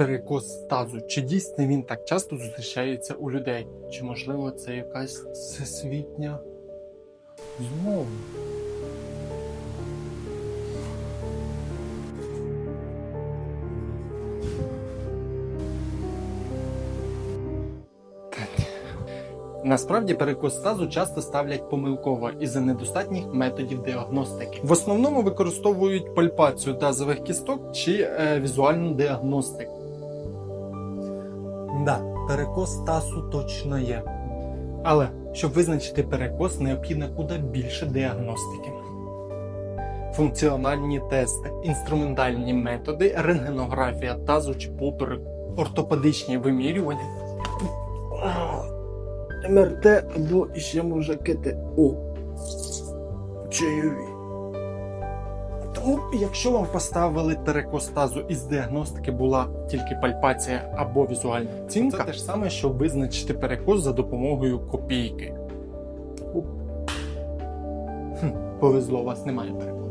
Перекос тазу. Чи дійсно він так часто зустрічається у людей? Чи можливо це якась всесвітня змова? Насправді перекос тазу часто ставлять помилково із-за недостатніх методів діагностики. В основному використовують пальпацію тазових кісток чи е, візуальну діагностику. Да, перекос тазу точно є. Але щоб визначити перекос, необхідно куди більше діагностики. Функціональні тести, інструментальні методи, рентгенографія тазу чи поперек, ортопедичні вимірювання. МРТ або ще може КТО. Чайові. Тому, якщо вам поставили перекостазу із діагностики була тільки пальпація або візуальна оцінка, це те ж саме, що визначити перекос за допомогою копійки. Хм, повезло, у вас немає перекосу.